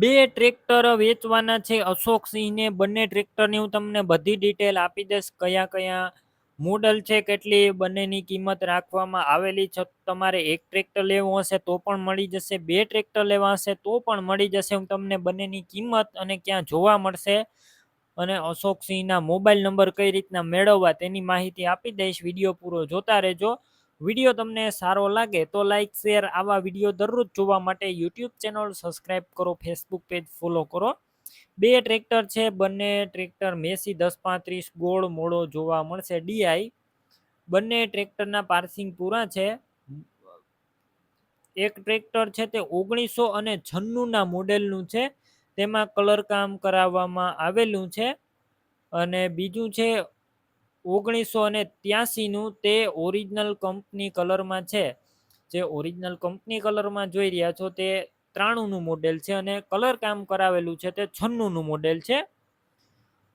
બે ટ્રેક્ટર વેચવાના છે. અશોક સિંહને બંને ટ્રેક્ટરની હું તમને બધી ડિટેલ આપી દઈશ. કયા કયા મોડલ છે, કેટલી બંનેની કિંમત રાખવામાં આવેલી છે. તમારે એક ટ્રેક્ટર લેવું હશે તો પણ મળી જશે. બે ટ્રેક્ટર લેવા હશે તો પણ મળી જશે. હું તમને બંનેની કિંમત અને ક્યાં જોવા મળશે અને અશોક સિંહના મોબાઈલ નંબર કઈ રીતના મેળવવા તેની માહિતી આપી દઈશ. વીડિયો પૂરો જોતા રહેજો. વીડિયો તમને સારો લાગે તો લાઇક શેર આવા વીડિયો દરરોજ જોવા માટે યુટ્યુબ ચેનલ સબસ્ક્રાઈબ કરો ફેસબુક પેજ ફોલો કરો. બે ટ્રેક્ટર છે, બંને ટ્રેક્ટર મેસી દસ પાંત્રીસ ગોળ મોડો જોવા મળશે ડીઆઈ બંને ટ્રેક્ટરના પાર્સિંગ પૂરા છે. એક ટ્રેક્ટર છે તે ઓગણીસો અને છન્નુંના મોડેલનું છે. તેમાં કલર કામ કરાવવામાં આવેલું છે. અને બીજું છે ઓગણીસો અને ત્યાસીનું તે ઓરિજિનલ કંપની કલરમાં છે. જે ઓરિજિનલ કંપની કલરમાં જોઈ રહ્યા છો તે ત્રાણુંનું મોડેલ છે અને કલર કામ કરાવેલું છે તે છન્નુંનું મોડેલ છે.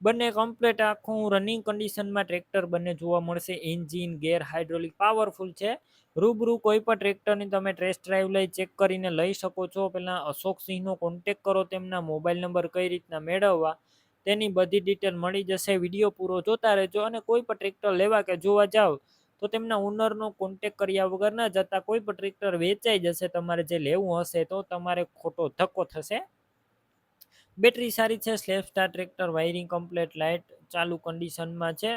બંને કમ્પ્લેટ આખું રનિંગ કન્ડિશનમાં ટ્રેક્ટર બંને જોવા મળશે. એન્જિન ગેર હાઇડ્રોલિક પાવરફુલ છે. રૂબરૂ કોઈ પણ ટ્રેક્ટરની તમે ટેસ્ટ ડ્રાઈવ લઈ ચેક કરીને લઈ શકો છો. પહેલાં અશોક સિંહનો કોન્ટેક કરો તેમના મોબાઈલ નંબર કઈ રીતના મેળવવા. તેની બધી ડિટેલ મળી જશે. વીડિયો પૂરો જોતા રહેજો અને કોઈ પણ ટ્રેક્ટર લેવા કે જોવા જાઓ, તો તેમના ઓનરનો કોન્ટેક કર્યા વગર ન જતા કોઈ પણ ટ્રેક્ટર વેચાઈ જશે, તમારે જે લેવું હશે તો તમારે ખોટો ધક્કો થશે. બેટરી સારી છે self starter tractor wiring complete light ચાલુ કન્ડિશનમાં છે.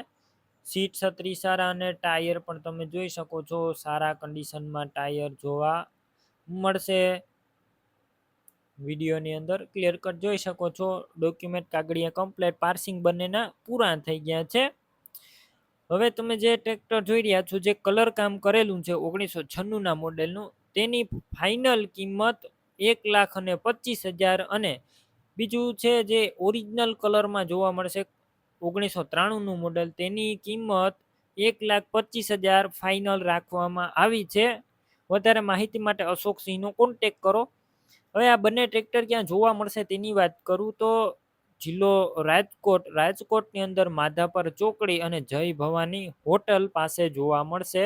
સીટ છત્રી સારા અને ટાયર પણ તમે જોઈ શકો છો, સારા કન્ડિશનમાં ટાયર જોવા મળશે. વિડીયોની અંદર ક્લિયર કટ જોઈ શકો છો. ડોક્યુમેન્ટ કાગળિયા કમ્પ્લેટ પાર્સિંગ બંનેના પૂરા થઈ ગયા છે. હવે તમે જે ટ્રેક્ટર જોઈ રહ્યા છો, જે કલર કામ કરેલું છે, ઓગણીસો છન્નુંના મોડેલનું, તેની ફાઇનલ કિંમત એક લાખ અને પચીસ હજાર અને બીજું છે જે ઓરિજિનલ કલરમાં જોવા મળશે, ઓગણીસો ત્રાણુંનું મોડેલ, તેની કિંમત એક લાખ પચીસ હજાર ફાઇનલ રાખવામાં આવી છે. વધારે માહિતી માટે અશોક સિંહનો કોન્ટેક કરો. હવે આ બંને ટ્રેક્ટર ક્યાં જોવા મળશે તેની વાત કરું તો જિલ્લો રાજકોટ, રાજકોટની અંદર માધાપર ચોકડી અને જય ભવાની હોટલ પાસે જોવા મળશે.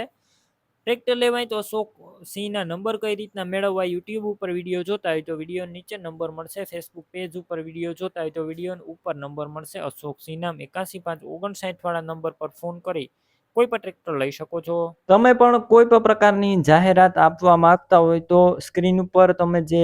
ટ્રેક્ટર લેવાય તો અશોક સિંહના નંબર કઈ રીતના મેળવવા યુટ્યુબ ઉપર વીડિયો જોતા હોય તો વીડિયો નીચે નંબર મળશે, ફેસબુક પેજ ઉપર વીડિયો જોતા હોય તો વીડિયો ઉપર નંબર મળશે, અશોક સિંહ નામ એકાસી પાંચ ઓગણસાઠ વાળા નંબર પર ફોન કરી કોઈ પણ ટ્રેક્ટર લઈ શકો છો. તમે પણ કોઈ પણ પ્રકારની જાહેરાત આપવા માંગતા હોય તો સ્ક્રીન ઉપર તમે જે